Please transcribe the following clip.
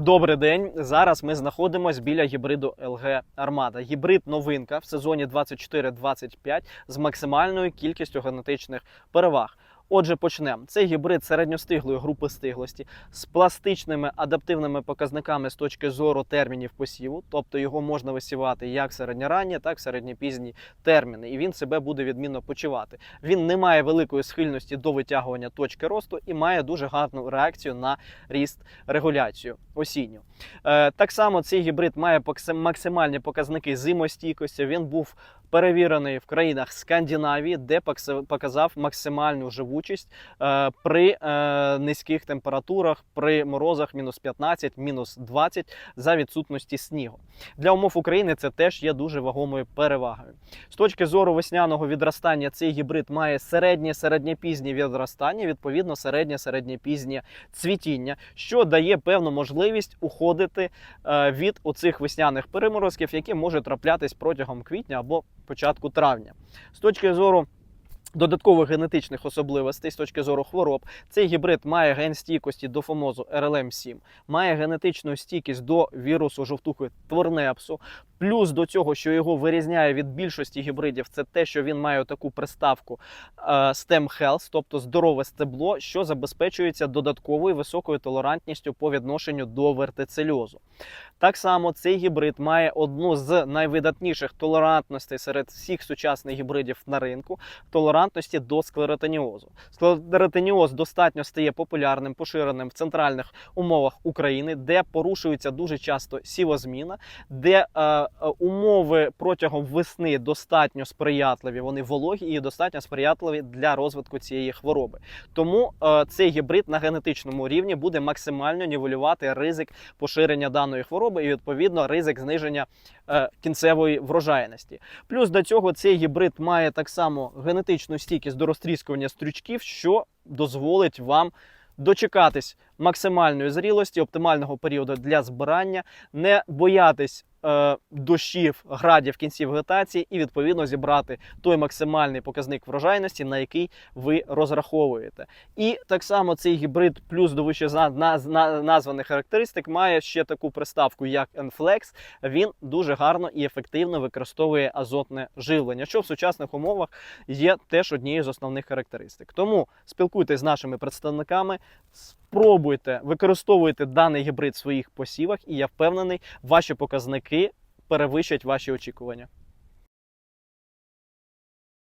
Добрий день. Зараз ми знаходимося біля гібриду LG Armada. Гібрид новинка в сезоні 24-25 з максимальною кількістю генетичних переваг. Отже, почнемо. Це гібрид середньостиглої групи стиглості з пластичними адаптивними показниками з точки зору термінів посіву, тобто його можна висівати як середньоранні, так і середньопізні терміни, і він себе буде відмінно почувати. Він не має великої схильності до витягування точки росту і має дуже гарну реакцію на ріст регуляцію осінню. Е, так само цей гібрид має максимальні показники зимостійкості. Він був перевірений в країнах Скандинавії, де показав максимальну живучість е, при е, низьких температурах, при морозах мінус 15, мінус 20 за відсутності снігу. Для умов України це теж є дуже вагомою перевагою. З точки зору весняного відростання, цей гібрид має середнє середньопізнє відростання, відповідно, середнє середньопізнє цвітіння, що дає певну можливість уходити е, від оцих весняних переморозків, які можуть траплятись протягом квітня або початку травня. З точки зору Додаткових генетичних особливостей з точки зору хвороб, цей гібрид має ген стійкості до фомозу RLM7, має генетичну стійкість до вірусу жовтухи Творнепсу. Плюс до цього, що його вирізняє від більшості гібридів, це те, що він має таку приставку е, STEM Health, тобто здорове стебло, що забезпечується додатковою високою толерантністю по відношенню до вертицельозу. Так само цей гібрид має одну з найвидатніших толерантностей серед всіх сучасних гібридів на ринку толерантності до склеротоніозу. Склеротоніоз достатньо стає популярним, поширеним в центральних умовах України, де порушується дуже часто сівозміна, де е, е, умови протягом весни достатньо сприятливі, вони вологі і достатньо сприятливі для розвитку цієї хвороби. Тому е, цей гібрид на генетичному рівні буде максимально нівелювати ризик поширення даної хвороби і відповідно ризик зниження е, кінцевої врожайності. Плюс до цього цей гібрид має так само генетичну стійкість до розтріскування стрючків, що дозволить вам дочекатись максимальної зрілості, оптимального періоду для збирання, не боятись е, дощів, градів в кінці вегетації і відповідно зібрати той максимальний показник врожайності, на який ви розраховуєте. І так само цей гібрид, плюс до вище названих характеристик, має ще таку приставку, як Enflex. Він дуже гарно і ефективно використовує азотне живлення, що в сучасних умовах є теж однією з основних характеристик. Тому спілкуйтесь з нашими представниками, спробуйте, використовуйте даний гібрид в своїх посівах, і я впевнений, ваші показники перевищать ваші очікування.